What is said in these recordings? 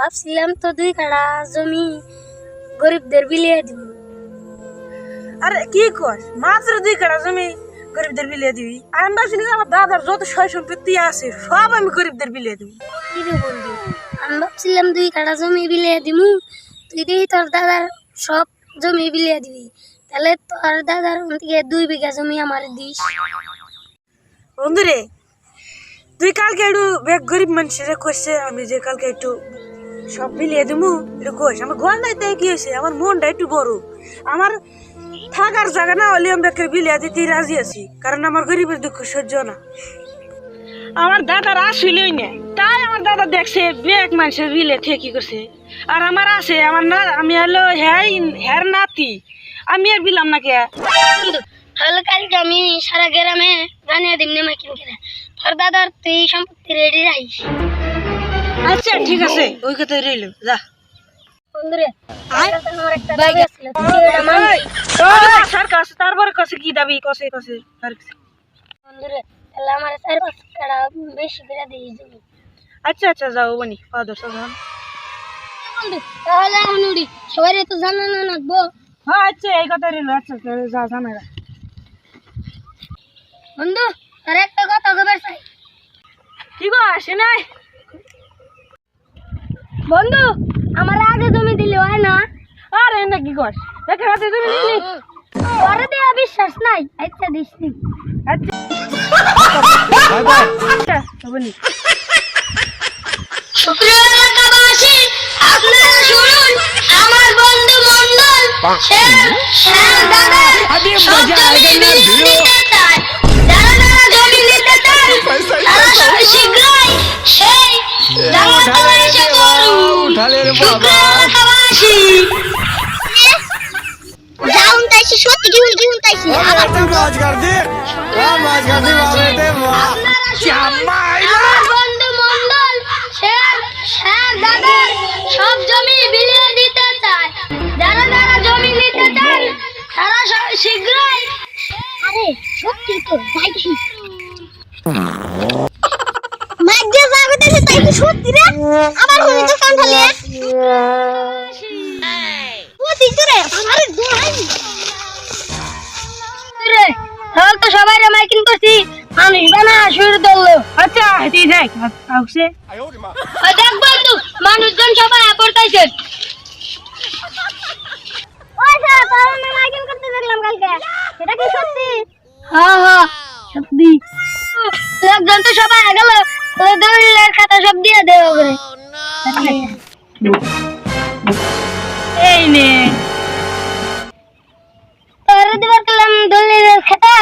ভাবছিলাম তো দুই কাড়া জমি গরিবদের বিলিয়ে দিব। আরে কি কর মাত্র দুই কাটা জমি গরিবদের বিলিয়ে দিবি? আর আমি ভাবছিলি যে আমার দাদার যত সয় সম্পত্তি আছে সব আমি গরিবদের বিলিয়ে দিবি। কি রে বন্ধু আমি ভাবছিলাম দুই কাড়া জমি বিলিয়ে দিমু তুই দেখি তোর দাদার সব জমি বিলিয়ে দিবি। তাহলে তোর দাদার থেকে দুই বিঘা জমি আমার দিস। বন্ধুরে তুই কালকে একটু গরিব মানুষের করছে আমি যে কালকে একটু সব মিলিয়ে দিমু। একটু কোষ আমার ঘর নাই তাই কি হয়েছে? আমার মনটা একটু বড়। আমার থাকার জায়গা না হলে আমি বেকের বিলিয়ে দিতে রাজি আছি কারণ আমার গরিবের দুঃখ সহ্য না। আমার দাদার আসলেই না। তাই আমার দাদা দেখছে বেক মানুষের বিলে থেকে করছে। আর আমার আছে আমার না আমি হলো হ্যাঁ হ্যার নাতি। আমি আর বিলাম না কে? তাহলে কালকে আমি সারা গ্রামে জানিয়ে দিম নেমা কিন করে। তোর দাদার তুই সম্পত্তি রেডি রাখিস। আচ্ছা ঠিক আছে ওই কথাই রইল যা তারপরে কাছে কি দাবি দিস জমি আচ্ছা আচ্ছা যাও বনি হাজার বন্ধু তাহলে এখন উড়ি সবাই তো জানানো রাখব হ্যাঁ আচ্ছা এই কথাই রইল আচ্ছা আচ্ছা, যা জানা যা। বন্ধু আর একটা কথা খবর চাই কি গো আসে নাই বন্ধু আমার আগে জমি দিলে হয় না? আরে না কি কর দেখে হাতে তুমি দিলি? পরে দেওয়া বিশ্বাস নাই। আচ্ছা দিস নি। আচ্ছা। বনি এলাকাবাসী আপনারা শুনুন আমার বন্ধু মন্ডল সে দাদা করুন সুপ্রিয় এলাকাবাসী যাউন তাইছি সত্যি কি হুন কি হুন তাইছি আবার মাছ কাট দি। মাছ কাট দি বাবাতে আমার বন্ধু মন্ডল শের শের দাদার সব জমি বিলিয়ে দিতে চায়। যারা যারা জমি নিতে চান তারা সব- শীঘ্রই আরে সত্যি তো যাইছি মাঝে জাগতেছে তাই সত্যি রে? আমার হয়ে তাহলে তো সবাই রে মাইকিং করছি মানুষ বানা শুরু দললো আচ্ছা হেঁটে যাই আসছে আর দেখ বন্ধু মানুষজন সবাই পড়তাইছে ওই স্যার তোর আমি মাইকিং করতে দেখলাম কালকে এটা কি সত্যি হ্যাঁ হ্যাঁ সত্যি লোকজন তো সবাই গেল দলিলের খাতা সব দিয়ে করে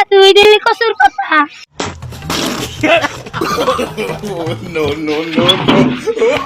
তুই দিলি কসুর কথা। No no no no.